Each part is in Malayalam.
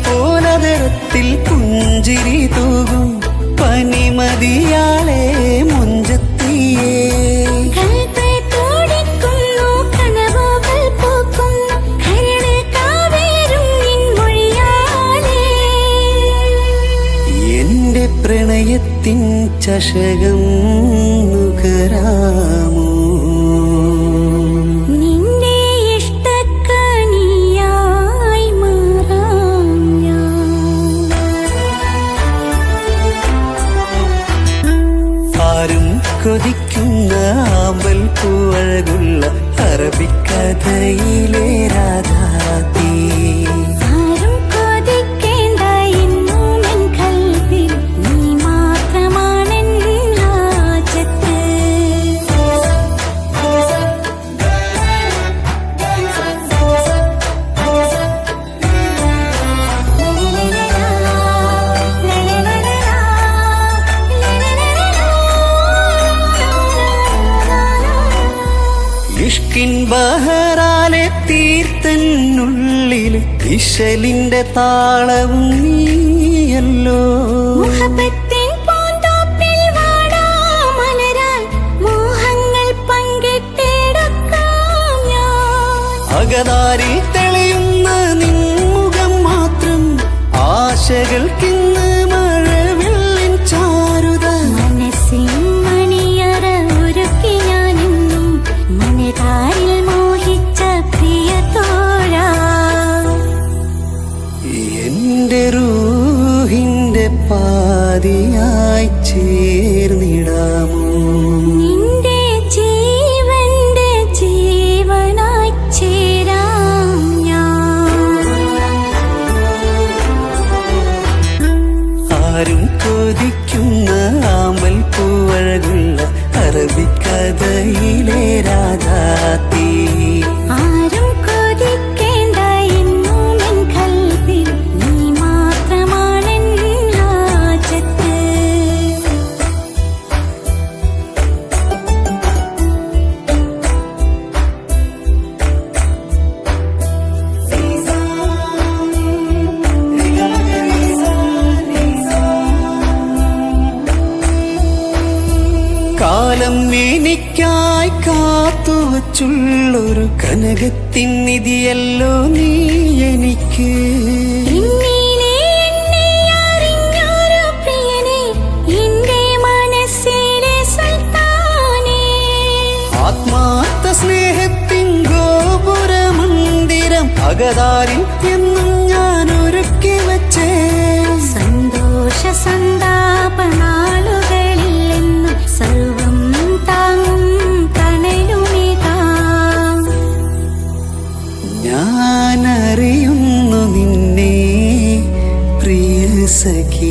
പൂനതരത്തിൽ പുഞ്ചിരി തൂകും പനിമതിയാളെ മുഞ്ചത്തിയേ. പ്രണയത്തിൻ ചഷകം നുകരാ പിൻബഹറാലെ ബഹറാലെ തീർത്തന്നുള്ളിൽ വിശലിന്റെ താളവും നീയല്ലോ. അകതാരിൽ കാലം എനിക്കായി കാത്തുവച്ചുള്ളൊരു കനകത്തിൻ നിധിയല്ലോ നീ എനിക്ക്. ആത്മാർത്ഥ സ്നേഹത്തിൻ ഗോപുരമന്ദിരം അകതാരിൽ എന്നും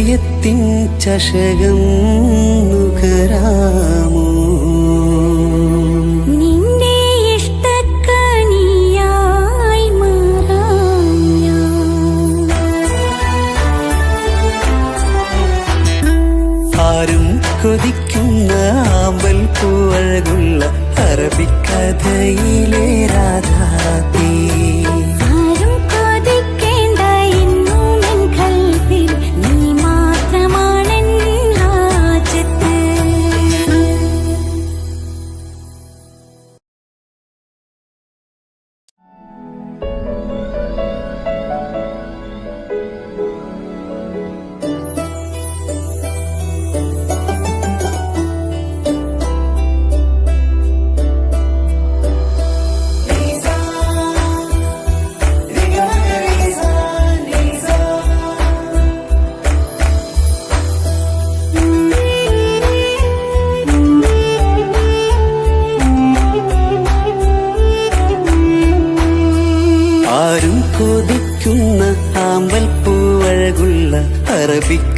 പ്രണയത്തിൻ ചഷകം നുകരാമോ? നിന്റെ ഇഷ്ടക്കണിയായി മാറായ ആരും കൊതിക്കുന്ന ആമ്പൽ പൂവഴകുള്ള അറബിക്കഥയിലെ രാധാ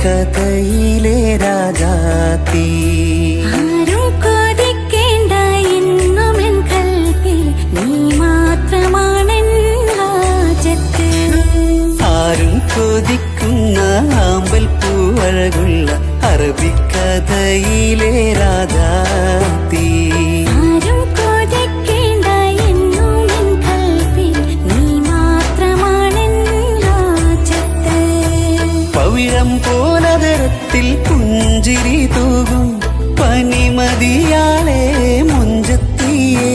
കഥയിലെ രാജാ ഉദരത്തിൽ പുഞ്ചിരി തൂകും പനിമതിയാളെ മുഞ്ചത്തിയേ.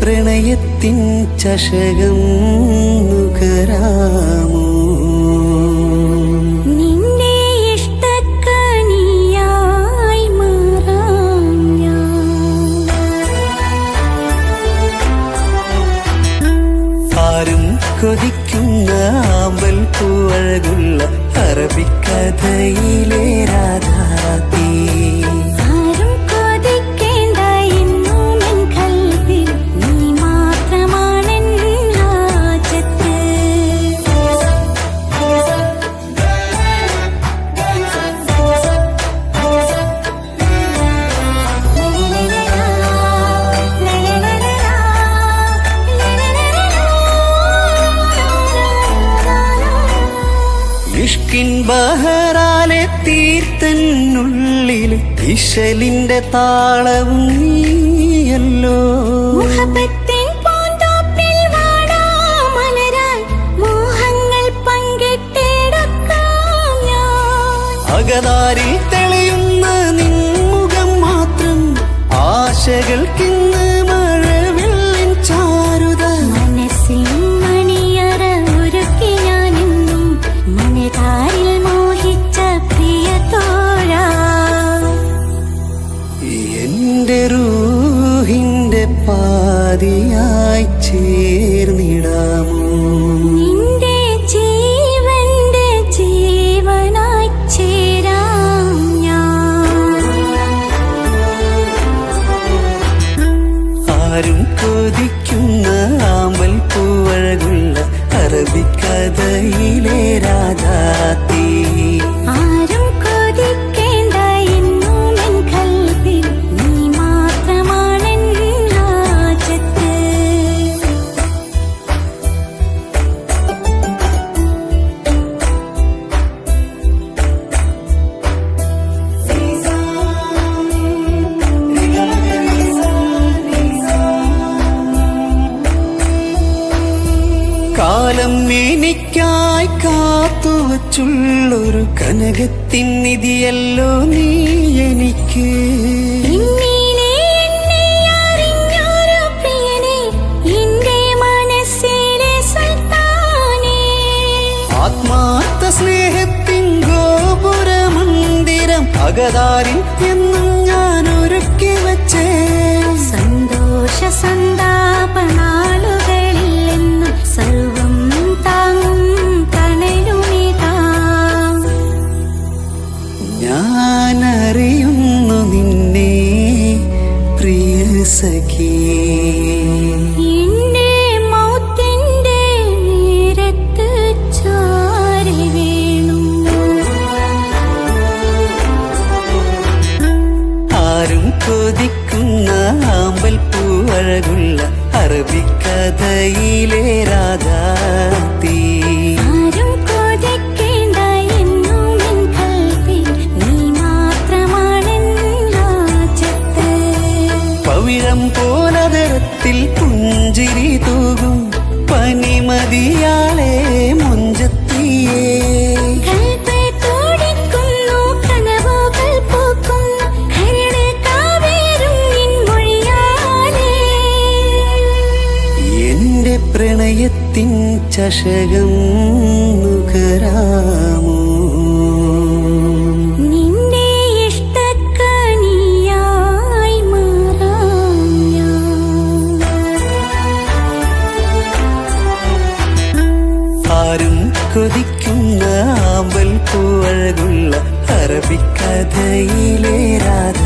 പ്രണയത്തിൻ ചഷകം നുകരാ ബഹറാലെ തീർത്തന്നുള്ളിൽ ഇശലിന്റെ താളവും നീയല്ലോ. കാലം എനിക്കായി കാത്തുവച്ചുള്ളൊരു കനകത്തിൻ നിധിയല്ലോ നീ എനിക്ക്. ആത്മാർത്ഥ സ്നേഹത്തിൻ ഗോപുര മന്ദിരം അകതാരിൽ എന്നും ഞാൻ ഒരുക്കി വച്ചേ. സന്തോഷ സന്താ പ്രണയത്തിൻ ചഷകം നുകരാമോ? ആരും കൊതിക്കുന്ന ആമ്പൽ പൂവഴകുള്ള അറബിക്കഥയിലെ രാധ